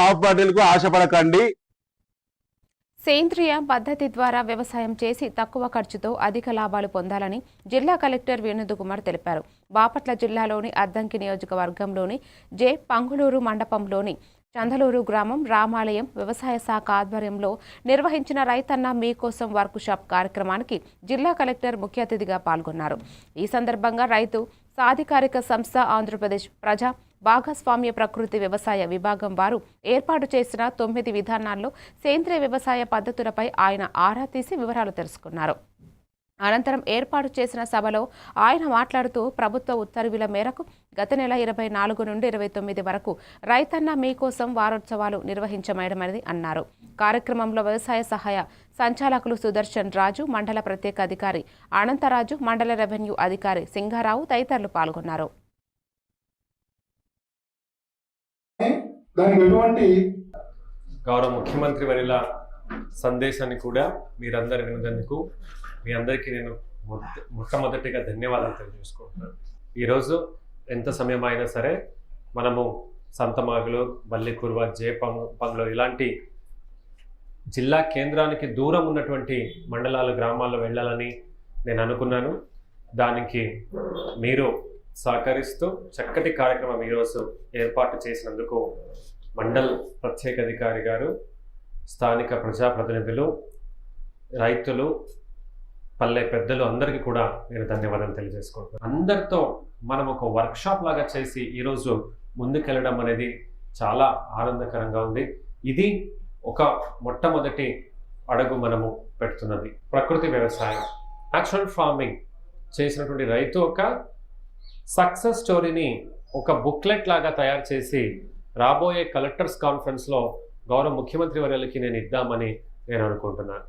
Half బాటిల్కు ఆశపడకండి. సేంద్రియ పద్ధతి ద్వారా వ్యవసాయం చేసి తక్కువ ఖర్చుతో అధిక లాభాలు పొందాలని జిల్లా కలెక్టర్ వినోద్ కుమార్ తెలిపారు. బాపట్ల జిల్లాలోని అద్దంకి నియోజకవర్గంలోని జె పంగులూరు మండపంలోని చందలూరు గ్రామం రామాలయం వ్యవసాయ శాఖ ఆధ్వర్యంలో నిర్వహించిన రైతన్న మీకోసం వర్క్ షాప్ కార్యక్రమానికి జిల్లా కలెక్టర్ ముఖ్య అతిథిగా పాల్గొన్నారు. ఈ సందర్భంగా రైతు సాధికారిక సంస్థ ఆంధ్రప్రదేశ్ ప్రజా భాగస్వామ్య ప్రకృతి వ్యవసాయ విభాగం వారు ఏర్పాటు చేసిన తొమ్మిది విధానాల్లో సేంద్రియ వ్యవసాయ పద్ధతులపై ఆయన ఆరా తీసి వివరాలు తెలుసుకున్నారు. అనంతరం ఏర్పాటు చేసిన సభలో ఆయన మాట్లాడుతూ ప్రభుత్వ ఉత్తర్వుల మేరకు గత నెల ఇరవై నాలుగు నుండి ఇరవై తొమ్మిది వరకు రైతన్న మీకోసం వారోత్సవాలు నిర్వహించమేయడమని అన్నారు. కార్యక్రమంలో వ్యవసాయ సహాయ సంచాలకులు సుదర్శన్ రాజు మండల ప్రత్యేక అధికారి అనంతరాజు మండల రెవెన్యూ అధికారి సింగారావు తదితరులు పాల్గొన్నారు. దానికి ఎటువంటి గౌరవ ముఖ్యమంత్రి వరిల సందేశాన్ని కూడా మీరందరు వినందుకు మీ అందరికీ నేను మొట్టమొదటిగా ధన్యవాదాలు తెలియజేసుకుంటున్నాను. ఈరోజు ఎంత సమయం అయినా సరే మనము సంతమాగులు బల్లికుర్వ జేపం పంగులు ఇలాంటి జిల్లా కేంద్రానికి దూరం ఉన్నటువంటి మండలాలు గ్రామాల్లో వెళ్ళాలని నేను అనుకున్నాను. దానికి మీరు సహకరిస్తూ చక్కటి కార్యక్రమం ఈరోజు ఏర్పాటు చేసినందుకు మండల్ ప్రత్యేక అధికారి గారు స్థానిక ప్రజాప్రతినిధులు రైతులు పల్లె పెద్దలు అందరికీ కూడా నేను ధన్యవాదాలు తెలియజేసుకుంటున్నాను. అందరితో మనం ఒక వర్క్షాప్ లాగా చేసి ఈరోజు ముందుకెళ్ళడం అనేది చాలా ఆనందకరంగా ఉంది. ఇది ఒక మొట్టమొదటి అడుగు మనము పెడుతున్నది ప్రకృతి వ్యవసాయం. యాక్చువల్ ఫార్మింగ్ చేసినటువంటి రైతు ఒక సక్సెస్ స్టోరీని ఒక బుక్లెట్ లాగా తయారు చేసి రాబోయే కలెక్టర్స్ కాన్ఫరెన్స్లో గౌరవ ముఖ్యమంత్రి వర్యులకి నేను ఇద్దామని నేను అనుకుంటున్నాను.